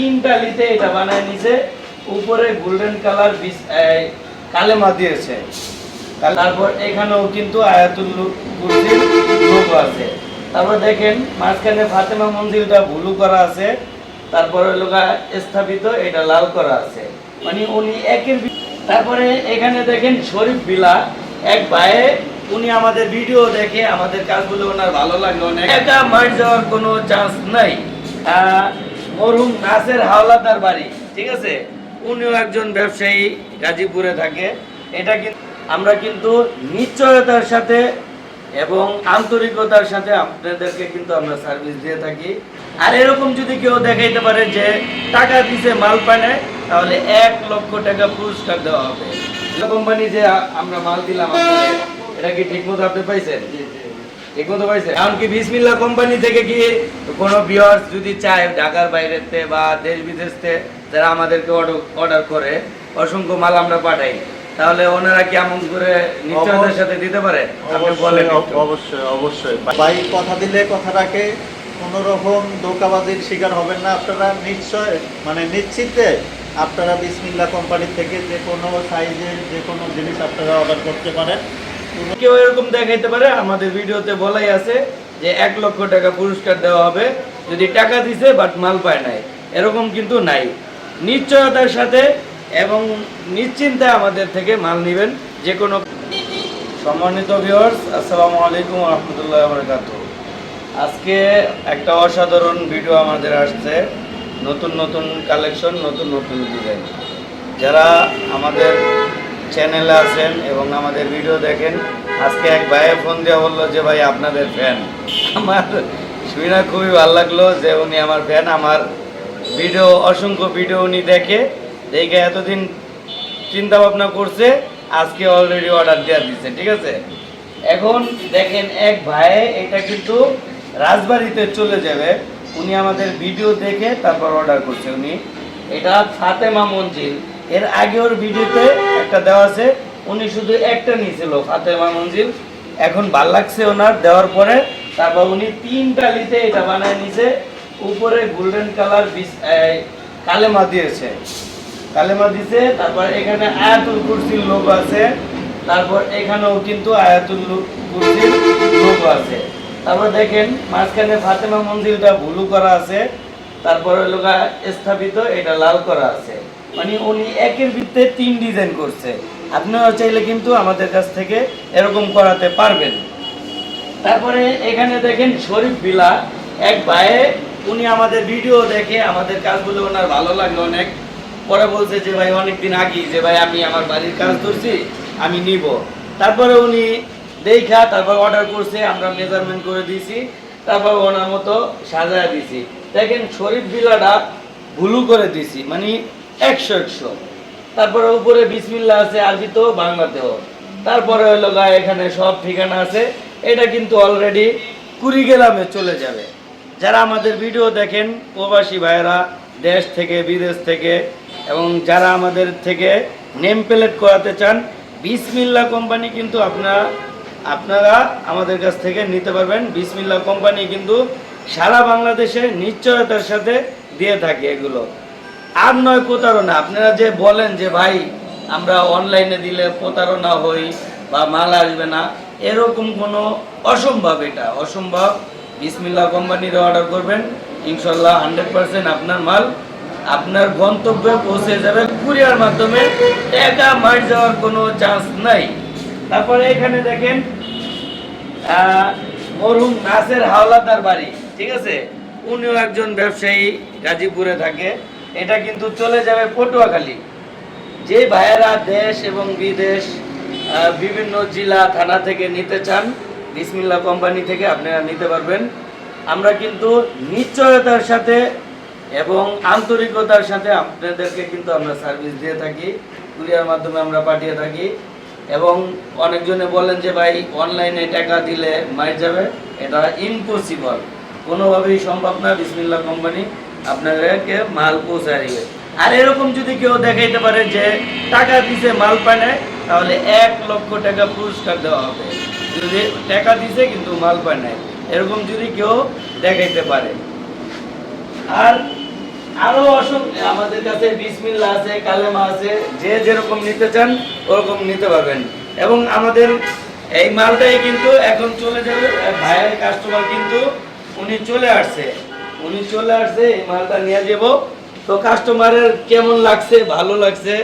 তিন টালিতে এটা বানায় নিছে উপরে গোল্ডেন কালার কালেমা দিয়েছে। তারপর এখানেও কিন্তু আয়াতুল কুরসির লোগো আছে। তারপর দেখেন, মাঝখানে ফাতেমা মন্দিরটা ব্লু করা আছে। তারপরে লোকা স্থাপিত, এটা লাল করা আছে। মানে উনি একের তারপরে এখানে দেখেন শরীফ বিলা এক ভাইয়ে উনি আমাদের ভিডিও দেখে আমাদের কাজগুলো ওনার ভালো লাগে অনেক একা মার যাওয়ার কোনো চান্স নাই। মরহুম নাসের হাওলাদার বাড়ি, ঠিক আছে? উনিও একজন ব্যবসায়ী, গাজীপুরে থাকে। এটা কিন্তু আমরা কিন্তু নিশ্চয়তার সাথে এবং আন্তরিকতার সাথে আপনাদেরকে কিন্তু আমরা সার্ভিস দিয়ে থাকি। আর এরকম যদি কেউ দেখাইতে পারে যে টাকা দিছে, মাল পায় তাহলে এক লক্ষ টাকা পুরস্কার দেওয়া হবে। কোম্পানি যে আমরা মাল দিলাম এটা কি ঠিক মতো আপনি পাইছেন? ঠিক মতো পাইছেন এমনকি বিসমিল্লা কোম্পানি থেকে কি কোনো ভিউয়ার্স যদি চায় ঢাকার বাইরেতে বা দেশ বিদেশতে যারা আমাদেরকে অর্ডার করে অসংখ্য মাল আমরা পাঠাই। তাহলে ওনারা কি এমন করে নিশ্চয়তার সাথে দিতে পারে? আপনি বলেন অবশ্যই অবশ্যই। ভাই কথা দিলে কথা রাখে কোনো রকম ধোকাবাজির শিকার হবেন না। আপনারা নিশ্চয় মানে নিশ্চিতে আপনারা বিসমিল্লা কোম্পানি থেকে যে কোনো সাইজের যে কোনো জিনিস আপনারা অর্ডার করতে পারেন। কেউ এরকম দেখাইতে পারে, আমাদের ভিডিওতে বলাই আছে যে এক লক্ষ টাকা পুরস্কার দেওয়া হবে, যদি টাকা দিছে বাট মাল পায় নাই। এরকম কিন্তু নাই। নিশ্চয়তার সাথে এবং নিশ্চিন্তে আমাদের থেকে মাল নেবেন যে কোনো সম্মানিত ভিউয়ার্স আসসালামু আলাইকুম রহমতুল্লাহ বরকাত আজকে একটা অসাধারণ ভিডিও আমাদের আসছে। নতুন নতুন কালেকশন নতুন নতুন ডিজাইন যারা আমাদের চ্যানেলে আছেন এবং আমাদের ভিডিও দেখেন। আজকে এক ভাইয়ে ফোন দেওয়া বলল যে, ভাই, আপনাদের ফ্যান আমার শুনে খুবই ভালো লাগল যে, উনি আমার ফ্যান আমার ভিডিও অসংখ্য ভিডিও উনি দেখে। দেখে এতদিন চিন্তা ভাবনা করছে, আজকে অলরেডি অর্ডার দেওয়া দিচ্ছে ঠিক আছে? এখন দেখেন, এক ভাই এটা কিন্তু রাজবাড়িতে চলে যাবে। উনি আমাদের ভিডিও দেখে তারপর অর্ডার করছে উনি। এটা ফাতেমা মঞ্জিল। এর আগে ওর ভিডিওতে একটা দেওয়া আছে, উনি শুধু একটা নিয়েছিল, ফাতেমা মঞ্জিল। এখন ভালো লাগছে ওনার দেওয়ার পরে, তারপর উনি তিনটা লিতে এটা বানায় নিছে, উপরে গোল্ডেন কালার কালেমা দিয়েছে। কালেমা দিছে, তারপর এখানে আয়াতুল কুরসির লোক আছে, তারপর এখানেও কিন্তু আয়াতুল কুরসির লোক আছে। তারপর দেখেন, মাঝখানে ফাতেমা মন্দিরটা ব্লু করা আছে, তারপরে লোকা স্থাপিত, এটা লাল করা আছে। মানে উনি একের ভিত্তে তিন ডিজাইন করছে। আপনারা চাইলে কিন্তু আমাদের কাছ থেকে এরকম করাতে পারবেন। তারপরে এখানে দেখেন শরীফ বিলা এক ভাইয়ে উনি আমাদের ভিডিও দেখে আমাদের কাজগুলো ওনার ভালো লাগে অনেক। পরে বলছে যে, ভাই, অনেকদিন আগে যে, ভাই, আমি আমার বাড়ির কাজ করছি আমি নিব। তারপরে উনি দেখা, তারপর অর্ডার করছে, আমরা মেজারমেন্ট করে দিয়েছি। তারপর ওনার মতো সাজায় দিছি দেখেন শরীফ বিলাটা ভুলু করে দিছি মানে একশো একশো তারপরে উপরে বিসমিল্লা আছে আরবিতেও বাংলাতেও। তারপরে হলো গায়ে এখানে সব ঠিকানা আছে। এটা কিন্তু অলরেডি কুড়িগ্রামে চলে যাবে। যারা আমাদের ভিডিও দেখেন, প্রবাসী ভাইয়েরা, দেশ থেকে, বিদেশ থেকে, এবং যারা আমাদের থেকে নেম প্লেট করাতে চান বিসমিল্লা কোম্পানি কিন্তু আপনারা আপনারা আমাদের কাছ থেকে নিতে পারবেন। বিসমিল্লা কোম্পানি কিন্তু সারা বাংলাদেশে নিশ্চয়তার সাথে দিয়ে থাকে এগুলো। আর নয় প্রতারণা। আপনারা যে বলেন যে ভাই আমরা অনলাইনে দিলে প্রতারণা হই বা মাল আসবে না এরকম কোনো অসম্ভব এটা। অসম্ভব। বিসমিল্লা কোম্পানির অর্ডার করবেন। ইনশাল্লাহ হান্ড্রেড পার্সেন্ট আপনার মাল আপনার গন্তব্যে পৌঁছে যাবে। কুরিয়ার মাধ্যমে টাকা মার যাওয়ার কোনো চান্স নাই। তারপরে এখানে দেখেন আহ, মরহুম নাসের হাওলাদার বাড়ি ঠিক আছে? উনিও একজন ব্যবসায়ী গাজীপুরে থাকে। এটা কিন্তু চলে যাবে পটুয়াখালী। যে ভাইয়েরা দেশ এবং বিদেশ বিভিন্ন জেলা, থানা থেকে নিতে চান বিসমিল্লা কোম্পানি থেকে আপনারা নিতে পারবেন। আমরা কিন্তু নিশ্চয়তার সাথে এবং আন্তরিকতার সাথে আপনাদেরকে কিন্তু আমরা সার্ভিস দিয়ে থাকি কুরিয়ার মাধ্যমে আমরা পাঠিয়ে থাকি এবং অনেকজনে বলেন যে, ভাই অনলাইনে টাকা দিলে মার যাবে, এটা ইম্পসিবল কোনোভাবেই সম্ভব না বিসমিল্লা কোম্পানি। আপনাদেরকে মাল দিবে। আর এরকম যদি কেউ দেখাইতে পারে যে টাকা দিছে, মাল পায় তাহলে এক লক্ষ টাকা পুরস্কার দেওয়া হবে। যদি টাকা দিছে, কিন্তু মাল পায় নাই এরকম যদি কেউ দেখাইতে পারে। আর আরও অসংখ্য আমাদের কাছে বিসমিল্লা আছে, কালেমা আছে, যে যেরকম নিতে চান, ওরকম নিতে পারবেন। এবং আমাদের এই মালটাই কিন্তু এখন চলে যাবে ভাইয়ের কাস্টমার কিন্তু উনি চলে আসছে। উনি চলে আসছে, এই মালটা নিয়ে যাব। তো কাস্টমারের কেমন লাগছে, ভালো লাগছে?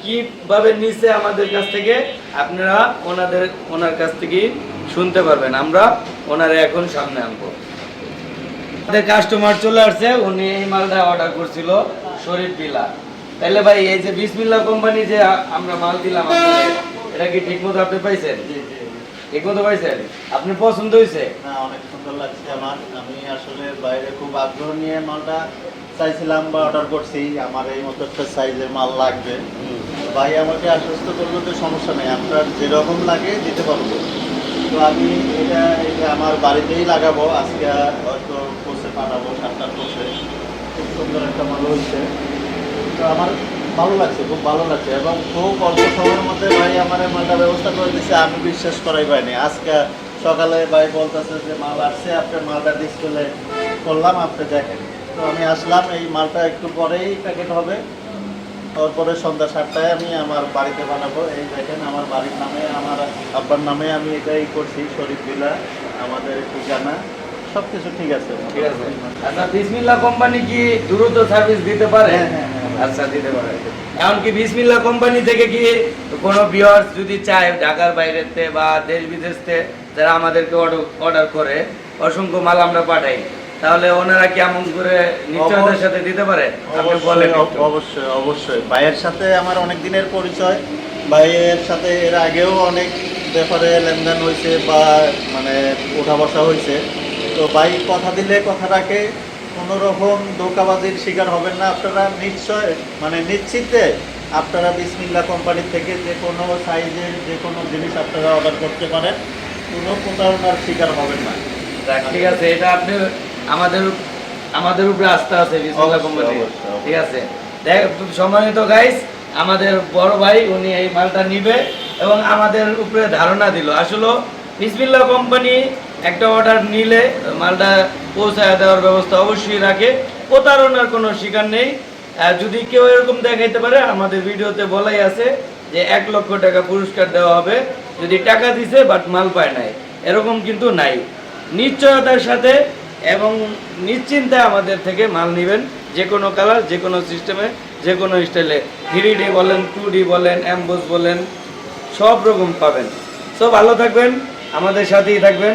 কীভাবে নিছে আমাদের কাছ থেকে? আপনারা ওনাদের, ওনার কাছ থেকে শুনতে পারবেন। আমরা ওনারে এখন সামনে আনব। আমাদের কাস্টমার চলে আসছে, উনি এই মালটা অর্ডার করছিল শরীফ বিলা তাহলে ভাই, এই যে বিসমিল্লা কোম্পানি যে আমরা মাল দিলাম এটা কি ঠিক মতো আপনি পাইছেন? ঠিক মতো পাইছেন আপনি পছন্দ হয়েছে? না অনেক সুন্দর লাগছে আমার। আমি আসলে বাইরে খুব আগ্রহ নিয়ে মালটা চাইছিলাম বা অর্ডার করছি। আমার এই মতো একটা সাইজের মাল লাগবে। ভাই আমাকে আশ্বস্ত করল যে সমস্যা নেই আপনার যেরকম লাগে দিতে পারব। তো আমি এটা এটা আমার বাড়িতেই লাগাবো। আজকে হয়তো বসে পাঠাবো সাতটার বসে খুব সুন্দর একটা মাল হয়েছে। তো আমার ভালো লাগছে খুব ভালো লাগছে। এবং খুব অল্প সময়ের মধ্যে ভাই আমার মালটা ব্যবস্থা করে দিচ্ছে আমি বিশ্বাস করাই পাইনি। আজকে সকালে ভাই বলতেছে যে মাল আসছে আপনি মালটা ডিসপ্লে করলাম আপনি দেখেন। তো আমি আসলাম এই মালটা একটু পরেই প্যাকেট হবে। তারপরে সন্ধ্যা সাতটায় আমি আমার বাড়িতে বানাবো। এই দেখেন আমার বাড়ির নামে আমার আব্বার নামে আমি এটাই করছি শরীফ বিলা আমাদের ঠিকানা। সব কিছু ঠিক আছে। ঠিক আছে। আচ্ছা বিসমিল্লা কোম্পানি কি দ্রুত সার্ভিস দিতে পারে? হ্যাঁ, হ্যাঁ, হ্যাঁ। আচ্ছা দিতে এমনকি বিসমিল্লা কোম্পানি থেকে কি কোনো ভিউয়ার্স যদি চায় ঢাকার বাইরেতে বা দেশ বিদেশতে যারা আমাদেরকে অর্ডার করে অসংখ্য মাল আমরা পাঠাই তাহলে ওনারা কেমন করে নিশ্চয়তার সাথে দিতে পারে? আপনি বলেন অবশ্যই অবশ্যই অবশ্যই। ভাইয়ের সাথে আমার অনেক দিনের পরিচয়। ভাইয়ের সাথে এর আগেও অনেক ব্যাপারে লেনদেন হয়েছে বা মানে ওঠা বসা হয়েছে। তো ভাই কথা দিলে কথা রাখে। কোনো রকম ধোকাবাজির শিকার হবেন না। আপনারা নিশ্চয় মানে নিশ্চিতে আপনারা বিসমিল্লা কোম্পানি থেকে যে কোনো সাইজের যে কোনো জিনিস আপনারা অর্ডার করতে পারেন। কোনো প্রতারণার শিকার হবেন না। ঠিক আছে এটা আপনি আমাদের আমাদের উপরে আস্থা আছে অবশ্যই, কোম্পানি। ঠিক আছে। দেখ সম্মানিত গাইস আমাদের বড় ভাই উনি এই মালটা নিবে এবং আমাদের উপরে ধারণা দিল। আসলে বিসমিল্লা কোম্পানি একটা অর্ডার নিলে মালটা পৌঁছায় দেওয়ার ব্যবস্থা অবশ্যই রাখে। প্রতারণার কোনো শিকার নেই। যদি কেউ এরকম দেখাইতে পারে, আমাদের ভিডিওতে বলাই আছে যে এক লক্ষ টাকা পুরস্কার দেওয়া হবে। যদি টাকা দিছে বাট মাল পায় নাই। এরকম কিন্তু নাই। নিশ্চয়তার সাথে এবং নিশ্চিন্তে আমাদের থেকে মাল নেবেন। যে কোনো কালার যে কোনো সিস্টেমে যে কোনো স্টাইলে থ্রি ডি বলেন টু ডি বলেন অ্যাম্বোস বলেন, সব রকম পাবেন। সো ভালো থাকবেন, আমাদের সাথেই থাকবেন।